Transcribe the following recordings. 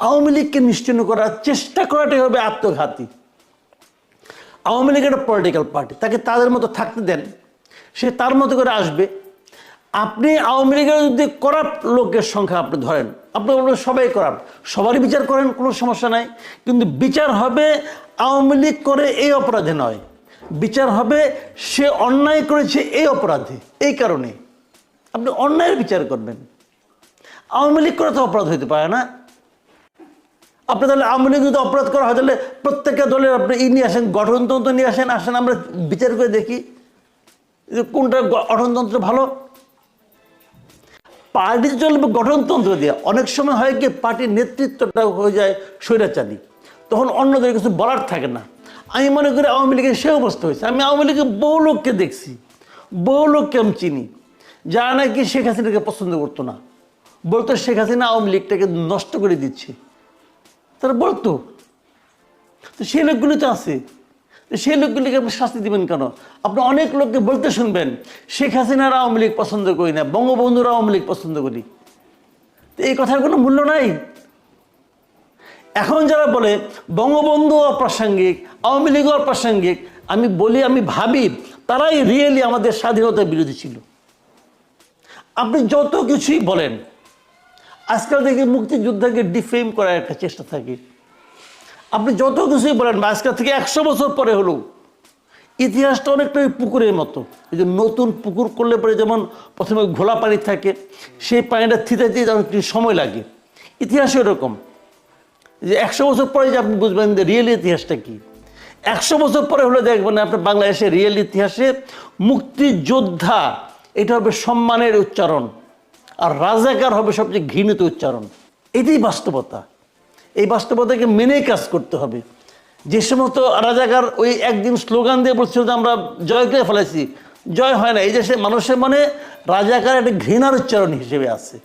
আওয়ামী লীগকে নিশ্চিন্ন করার চেষ্টা করাটাই হবে আত্মঘাতী। আওয়ামী লীগ একটা পলিটিক্যাল পার্টি তাকে তাদের মতো থাকতে দেন। সে তার মতো করে আসবে। আপনি আওয়ামী লীগের যদি করাপ লোকের সংখ্যা আপনি ধরেন, আপনি সবাই করাপ সবারই বিচার করেন, কোনো সমস্যা নাই। কিন্তু বিচার হবে আওয়ামী লীগ করে এই অপরাধে নয়। বিচার হবে সে অন্যায় করেছে এই অপরাধে, এই কারণে। আপনি অন্যায়ের বিচার করবেন। আওয়ামী লীগ করে তো অপরাধ হইতে পারে না। আপনি তাহলে আওয়ামী লীগ যদি অপরাধ করা হয়, তাহলে প্রত্যেকটা দলের আপনি ই নিয়ে আসেন, গঠনতন্ত্র নিয়ে আসেন আসেন, আমরা বিচার করে দেখি যে কোনটা গঠনতন্ত্র ভালো। পার্টি চলবে গঠনতন্ত্র দিয়ে। অনেক সময় হয় কি, পার্টির নেতৃত্বটা হয়ে যায় স্বৈরাচারী। তখন অন্যদের কিছু বলার থাকে না। আমি মনে করি আওয়ামী লীগের সে অবস্থা হয়েছে। আমি আওয়ামী লীগের বহু লোককে দেখছি, বহু লোককে আমি চিনি, যারা নাকি শেখ হাসিনাকে পছন্দ করতো না। বলতো শেখ হাসিনা আওয়ামী লীগটাকে নষ্ট করে দিচ্ছে। তারা বলতো, তো সেই লোকগুলি তো আছে। সেই লোকগুলিকে আপনি শাস্তি দিবেন কেন? আপনি অনেক লোককে বলতে শুনবেন, শেখ হাসিনার আওয়ামী লীগ পছন্দ করি না, বঙ্গবন্ধুর আওয়ামী লীগ পছন্দ করি। তো এই কথার কোনো মূল্য নাই। এখন যারা বলে, বঙ্গবন্ধু অপ্রাসঙ্গিক, আওয়ামী লীগ অপ্রাসঙ্গিক, আমি বলি, আমি ভাবি, তারাই রিয়েলি আমাদের স্বাধীনতার বিরোধী ছিল। আপনি যত কিছুই বলেন আজকাল দেখি মুক্তিযোদ্ধাকে ডিফেম করার একটা চেষ্টা থাকে। আপনি যত কিছুই বলেন, বা আজকাল থেকে একশো বছর পরে হলো, ইতিহাসটা অনেকটা ওই পুকুরের মতো। এই যে নতুন পুকুর করলে পরে যেমন প্রথমে ঘোলা পানি থাকে, সেই পানিটা থিতে দিয়ে যেমন একটু সময় লাগে। ইতিহাস এরকম। যে একশো বছর পরে যে আপনি বুঝবেন যে রিয়েল ইতিহাসটা কী। একশো বছর পরে হলে দেখবেন আপনার বাংলাদেশের রিয়েল ইতিহাসে মুক্তিযোদ্ধা, এটা হবে সম্মানের উচ্চারণ। আর রাজাকার হবে সবচেয়ে ঘৃণিত উচ্চারণ। এটাই বাস্তবতা। এই বাস্তবতাকে মেনে কাজ করতে হবে। যে সমস্ত রাজাকার ওই একদিন স্লোগান দিয়ে বলছিল যে আমরা জয় করে ফেলেছি জয় হয় না। এই দেশে মানুষের মনে রাজাকার একটা ঘৃণার উচ্চারণ হিসেবে আছে।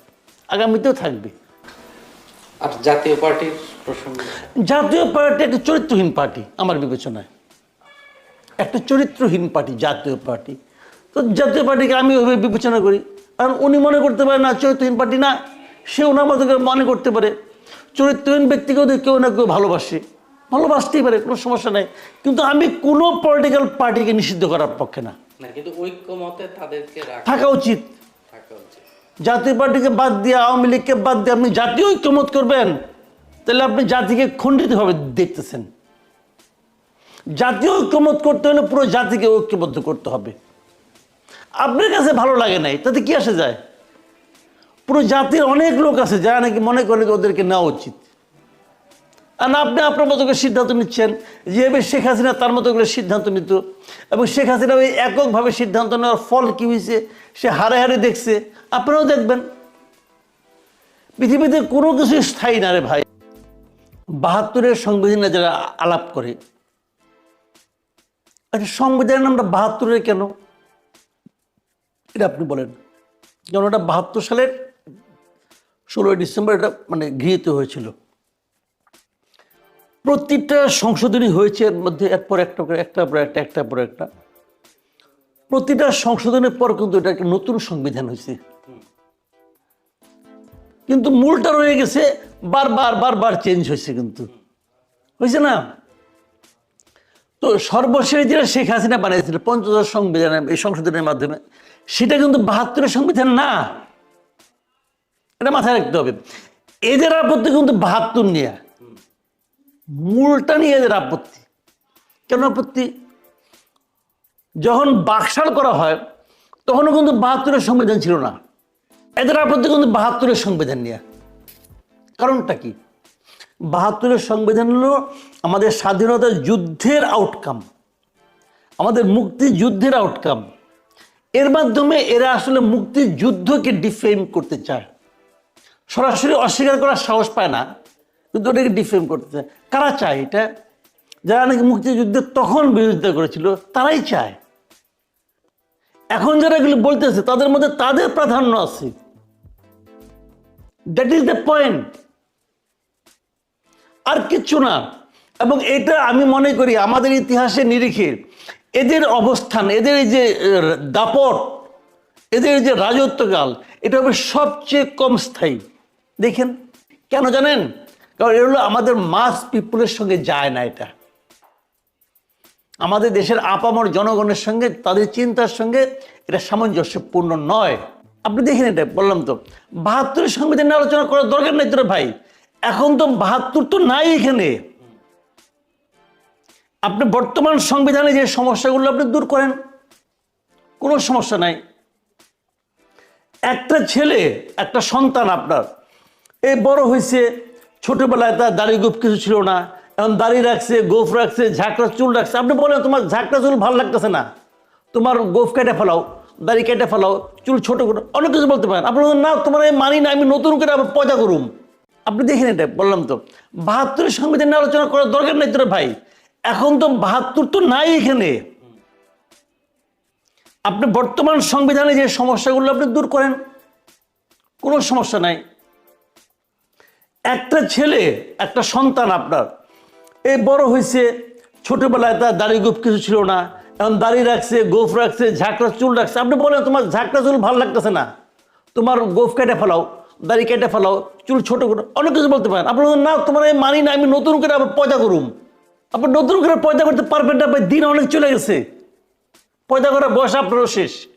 আগামীতেও থাকবে। আর জাতীয় পার্টির প্রসঙ্গ? জাতীয় পার্টি একটা চরিত্রহীন পার্টি আমার বিবেচনায়। একটা চরিত্রহীন পার্টি জাতীয় পার্টি। তো জাতীয় পার্টিকে আমি ওইভাবে বিবেচনা করি। কারণ উনি মনে করতে পারে না চরিত্রহীন পার্টি না সে ওনার মতো মনে করতে পারে। চরিত্রহীন ব্যক্তিকেও তো কেউ না কেউ ভালোবাসে ভালোবাসতেই পারে কোনো সমস্যা নাই। কিন্তু আমি কোনো পলিটিক্যাল পার্টিকে নিষিদ্ধ করার পক্ষে না। থাকা উচিত। জাতীয় পার্টিকে বাদ দিয়ে আওয়ামী লীগকে বাদ দিয়ে আপনি জাতীয় ঐক্যমত করবেন তাহলে আপনি জাতিকে খণ্ডিতভাবে দেখতেছেন। জাতীয় ঐক্যমত করতে হলে পুরো জাতিকে ঐক্যবদ্ধ করতে হবে। আপনার কাছে ভালো লাগে নাই, তাতে কি আসে যায়? পুরো জাতির অনেক লোক আছে যারা নাকি মনে করে ওদেরকে নেওয়া উচিত। আর আপনি আপনার মতো করে সিদ্ধান্ত নিচ্ছেন যেভাবে শেখ হাসিনা তার মতো করে সিদ্ধান্ত নিত, এবং শেখ হাসিনা ওই এককভাবে সিদ্ধান্ত নেওয়ার ফল কী হয়েছে, সে হারে হারে দেখছে, আপনারাও দেখবেন। পৃথিবীতে কোনো কিছু স্থায়ী না রে ভাই। বাহাত্তরের সংবিধানে যারা আলাপ করে আচ্ছা সংবিধানের নামটা বাহাত্তরের কেন? এটা আপনি বলেন। যেমন ওটা বাহাত্তর সালের ষোলোই ডিসেম্বর এটা মানে গৃহীত হয়েছিল। প্রতিটা সংশোধনী হয়েছে এর মধ্যে এরপর একটা করে, একটা পর একটা একটা পর একটা। প্রতিটা সংশোধনের পর কিন্তু এটা একটা নতুন সংবিধান হয়েছে। কিন্তু মূলটা রয়ে গেছে, বারবার বারবার চেঞ্জ হয়েছে কিন্তু। হয়েছে না? তো সর্বশেষ যেটা শেখ হাসিনা বানিয়েছিল, পঞ্চদশ সংবিধান, এই সংশোধনের মাধ্যমে, সেটা কিন্তু বাহাত্তরের সংবিধান না। এটা মাথায় রাখতে হবে। এদের আপত্তি কিন্তু বাহাত্তর নিয়ে। মূলটা নিয়ে এদের আপত্তি। কেন আপত্তি? যখন বাকশাল করা হয়, তখনও কিন্তু বাহাত্তরের সংবিধান ছিল না। এদের আপত্তি কিন্তু বাহাত্তরের সংবিধান নিয়ে। কারণটা কি? বাহাত্তরের সংবিধান হলো আমাদের স্বাধীনতা যুদ্ধের আউটকাম আমাদের মুক্তিযুদ্ধের আউটকাম এর মাধ্যমে এরা আসলে মুক্তি যুদ্ধকে ডিফেম করতে চায়। সরাসরি অস্বীকার করার সাহস পায় না, কিন্তু ওটাকে ডিফেম করতে চায়। কারা চায় এটা? যারা নাকি মুক্তিযুদ্ধে তখন বিরোধিতা করেছিল, তারাই চায়। এখন যারা এগুলো বলতেছে, তাদের মধ্যে তাদের প্রাধান্য আছে। দ্যাট ইজ দ্য পয়েন্ট আর কিচ্ছু না। এবং এটা আমি মনে করি আমাদের ইতিহাসে নিরিখে। এদের অবস্থান, এদের এই যে দাপট, এদের যে রাজত্বকাল, এটা হবে সবচেয়ে কম স্থায়ী। দেখেন, কেন জানেন? কারণ এগুলো আমাদের মাস পিপুলের সঙ্গে যায় না এটা। আমাদের দেশের আপামর জনগণের সঙ্গে, তাদের চিন্তার সঙ্গে এটা সামঞ্জস্যপূর্ণ নয়। আপনি দেখেন এটা, বললাম তো। বাহাত্তরের সংবিধান আলোচনা করার দরকার নেই তোরা ভাই। এখন তো বাহাত্তর তো নাই এখানে। আপনি বর্তমান সংবিধানে যে সমস্যাগুলো আপনি দূর করেন, কোনো সমস্যা নাই। একটা ছেলে, একটা সন্তান আপনার এই বড় হয়েছে, ছোটবেলায় তার দাড়ি গোপ কিছু ছিল না, এখন দাড়ি রাখছে গোফ রাখছে, ঝাঁকড়া, চুল রাখছে। আপনি বলেন, তোমার ঝাঁকড়া, চুল ভালো লাগতেছে না। তোমার গোফ কেটে ফেলাও, দাড়ি কেটে ফেলাও, চুল ছোট করো। অনেক কিছু বলতে পারেন। আপনি না, তোমার এই মানি না, আমি নতুন করে আবার পয়দা করুম। আপনি দেখেন এটা, বললাম তো। বাহাত্তরের সংবিধান আলোচনা করার দরকার নেই তোরা ভাই। এখন তো বাহাত্তর তো নাই এখানে। আপনি বর্তমান সংবিধানে যে সমস্যাগুলো আপনি দূর করেন, কোনো সমস্যা নাই। একটা ছেলে, একটা সন্তান আপনার, এই বড় হয়েছে ছোটবেলায় তার দাড়ি গোপ কিছু ছিল না, এখন দাড়ি রাখছে, গোফ রাখছে, ঝাঁকড়া, চুল রাখছে। আপনি বলেন, তোমার ঝাঁকড়া, চুল ভালো লাগতেছে না। তোমার গোফ কেটে ফেলাও, দাড়ি কেটে ফেলাও চুল ছোট করো অনেক কিছু বলতে পারেন। আপনি বলেন, না তোমার আমি মানি না আমি নতুন করে আবার পয়দা করুম। আপনি নতুন করে পয়দা করতে পারবেন না ভাই, দিন অনেক চলে গেছে। পয়দা করার বয়স আপনারও শেষ।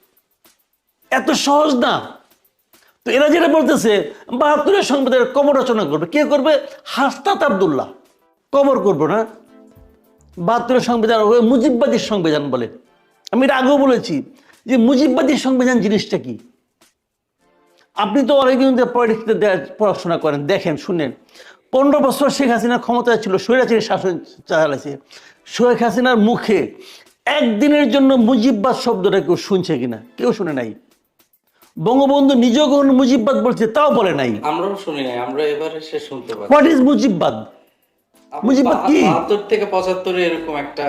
এত সহজ না। তো এরা যেটা বলতেছে বাহাত্তরের সংবিধানের কমর রচনা করবে। কে করবে? হাস্তাত আবদুল্লাহ। কবর করব না। বাহাত্তরের সংবিধান ওই মুজিববাদী সংবিধান বলে। আমি এটা আগেও বলেছি যে মুজিববাদী সংবিধান জিনিসটা কি? আপনি তো অনেকদিন পলিটিক্সে পড়াশোনা করেন দেখেন শুনেন। পনেরো বছর শেখ হাসিনার ক্ষমতায় ছিল স্বৈরাচারী শাসন চালাইছে। শেখ হাসিনার মুখে একদিনের জন্য মুজিববাদ শব্দটা কেউ শুনছে কিনা? কেউ শুনে নাই। বঙ্গবন্ধু নিজেও কখন মুজিববাদ বলছে তাও বলে নাই। আমরাও শুনি নাই আমরা এবারে সে শুনতে পারি হোয়াট ইজ মুজিববাদ? মুজিববাদ কি? বাহাত্তর থেকে পঁচাত্তরে এরকম একটা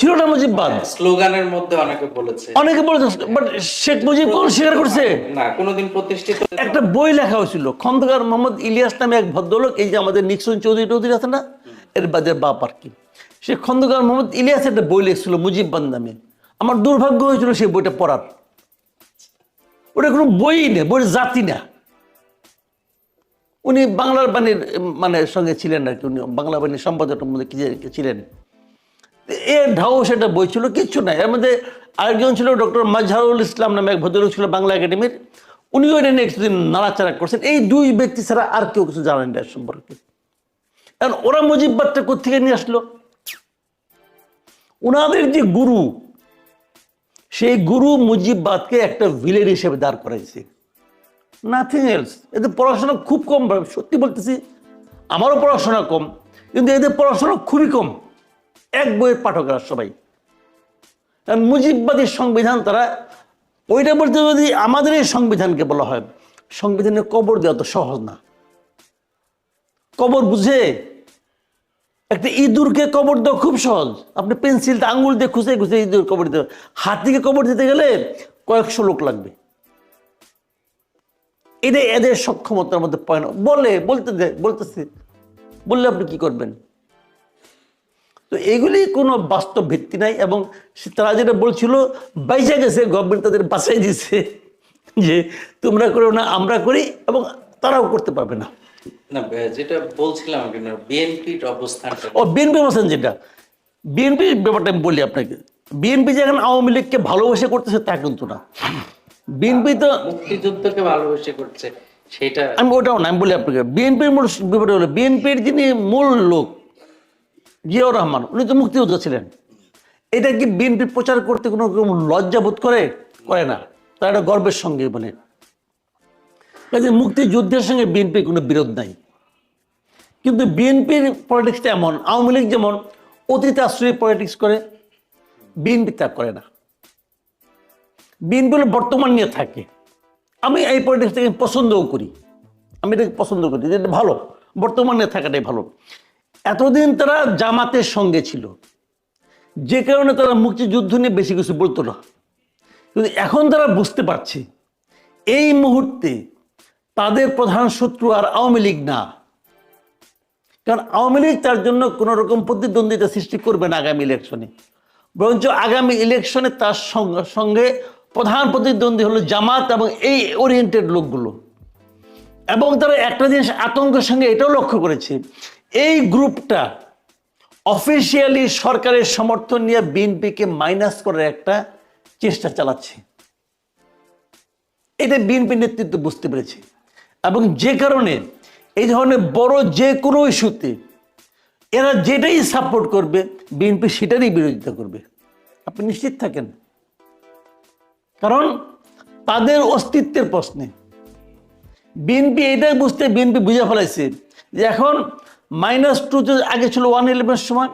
ছিল না মুজিববাদ স্লোগানের মধ্যে অনেকে বলেছে। অনেকে বলেছে বাট শেখ মুজিব কখন স্বীকার করছে? না কোনোদিন প্রতিষ্ঠিত একটা বই লেখা হয়েছিল খন্দকার মোহাম্মদ ইলিয়াস নামে এক ভদ্রলোক এই যে আমাদের নিক্সন চৌধুরী টৌধুরী আছে না? এর বাদের বাপ আর কি। সে খন্দকার মোহাম্মদ ইলিয়াস একটা বই লিখছিল মুজিববাদ নামে। আমার দুর্ভাগ্য হয়েছিল সেই বইটা পড়ার। ওটা কোনো বই নেই বই জাতি না। উনি বাংলার বাণীর মানে সঙ্গে ছিলেন আর কি, উনি বাংলা বাণীর সম্পাদকের মধ্যে ছিলেন। এ ঢাও সেটা বই ছিল, কিচ্ছু নাই। এর মধ্যে আরেকজন ছিল ডক্টর মাজহারুল ইসলাম নামে এক ভদ্রলোক ছিল বাংলা একাডেমির। উনিও এটা নিয়ে কিছুদিন নাড়াচাড়া করছেন। এই দুই ব্যক্তি ছাড়া আর কেউ কিছু জানেন না সম্পর্কে। কারণ ওরা মুজিববাদটা কোথেকে নিয়ে আসলো? ওনাদের যে গুরু, সেই গুরু মুজিববাদকে একটা ভিলেন হিসেবে দাঁড় করাইছে। নাথিং এলস এদের পড়াশোনা খুব কম, সত্যি বলতেছি, আমারও পড়াশোনা কম, কিন্তু এদের পড়াশোনা খুবই কম। এক বইয়ের পাঠকরা সবাই। মুজিববাদী সংবিধান, তারা ওইটা বলতে যদি আমাদের এই সংবিধানকে বলা হয়, সংবিধানে কবর দেওয়া তো সহজ না। কবর বুঝে, একটা ইঁদুরকে কবর দেওয়া খুব সহজ। আপনি পেন্সিলটা আঙুল দিয়ে খুঁজে খুঁজে ইঁদুর কবর দিতে হাতিকে কবর দিতে গেলে কয়েকশো লোক লাগবে। এটা এদের সক্ষমতার মধ্যে পয়েন্ট বলে বলতে দে বলতেছে বললে আপনি কি করবেন? তো এগুলি কোনো বাস্তব ভিত্তি নাই এবং তারা যেটা বলছিল বাইসা গেছে গভর্নমেন্ট তাদের বাঁচাই দিছে যে তোমরা করো না আমরা করি এবং তারাও করতে পারবে না। না যেটা বলছিলাম বিএনপির অবস্থানটা। ও বিএনপি বলছেন যেটা। বিএনপির ব্যাপারটা আমি বলি আপনাকে। বিএনপি যে এখন আওয়ামী লীগকে ভালোবেসে করতেছে তা কিন্তু না। বিএনপি তো মুক্তিযুদ্ধকে ভালোবেসে করছে সেটা আমি ওটাও না আমি বলি আপনাকে বিএনপির মূল হলো বিএনপির যিনি মূল লোক জিয়াউর রহমান উনি তো মুক্তিযোদ্ধা ছিলেন। এটা কি বিএনপি প্রচার করতে কোনো রকম লজ্জা বোধ করে? করে না। তারা এটা গর্বের সঙ্গে বলে। কাজে মুক্তিযুদ্ধের সঙ্গে বিএনপির কোনো বিরোধ নাই। কিন্তু বিএনপির পলিটিক্সটা এমন আওয়ামী লীগ যেমন অতীত আশ্রয়ী পলিটিক্স করে বিএনপি তা করে না। বিএনপি বর্তমান নিয়ে থাকে। আমি এই পলিটিক্সটাকে পছন্দও করি। আমি এটাকে পছন্দ করি যে এটা ভালো। বর্তমানে থাকাটাই ভালো। এতদিন তারা জামাতের সঙ্গে ছিল। যে কারণে তারা মুক্তিযুদ্ধ নিয়ে বেশি কিছু বলতো না। কিন্তু এখন তারা বুঝতে পারছে, এই মুহূর্তে তাদের প্রধান শত্রু আর আওয়ামী লীগ না। কারণ আওয়ামী লীগ তার জন্য কোনো রকম প্রতিদ্বন্দ্বিতা সৃষ্টি করবে না আগামী ইলেকশনে বরঞ্চ আগামী ইলেকশনে তার সঙ্গে প্রধান প্রতিদ্বন্দ্বী হলো জামাত এবং এই ওরিয়েন্টেড লোকগুলো। এবং তারা একটা জিনিস আতঙ্কের সঙ্গে এটাও লক্ষ্য করেছে, এই গ্রুপটা অফিসিয়ালি সরকারের সমর্থন নিয়ে বিএনপিকে মাইনাস করার একটা চেষ্টা চালাচ্ছে। এটা বিএনপি নেতৃত্ব বুঝতে পেরেছে। এবং যে কারণে এই ধরনের বড় যে কোনো ইস্যুতে এরা যেটাই সাপোর্ট করবে, বিএনপি সেটারই বিরোধিতা করবে। আপনি নিশ্চিত থাকেন? কারণ তাদের অস্তিত্বের প্রশ্নে। বিএনপি এটাই বুঝতে বিএনপি বুঝে ফেলাইছে যে এখন মাইনাস টু আগে ছিল ওয়ান ইলেভেনের সময়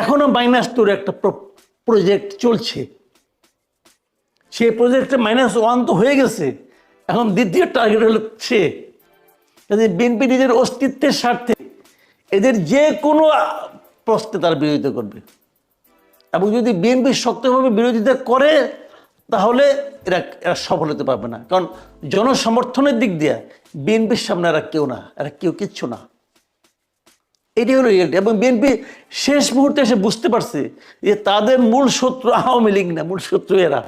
এখনও মাইনাস টুর একটা প্রজেক্ট চলছে। সেই প্রজেক্টে মাইনাস ওয়ান তো হয়ে গেছে, এখন দ্বিতীয় টার্গেট হলো সে। বিএনপি নিজের অস্তিত্বের স্বার্থে এদের যে কোনো প্রশ্নে তার বিরোধিতা করবে। এবং যদি বিএনপি শক্তভাবে বিরোধিতা করে তাহলে এরা এরা সফল হতে পারবে না। কারণ জনসমর্থনের দিক দিয়ে বিএনপির সামনে এরা কেউ না এরা কেউ কিচ্ছু না। এটি হলো রিয়েলিটি এবং বিএনপি শেষ মুহূর্তে এসে বুঝতে পারছে যে তাদের মূল শত্রু আওয়ামী লীগ না, মূল শত্রু এরা।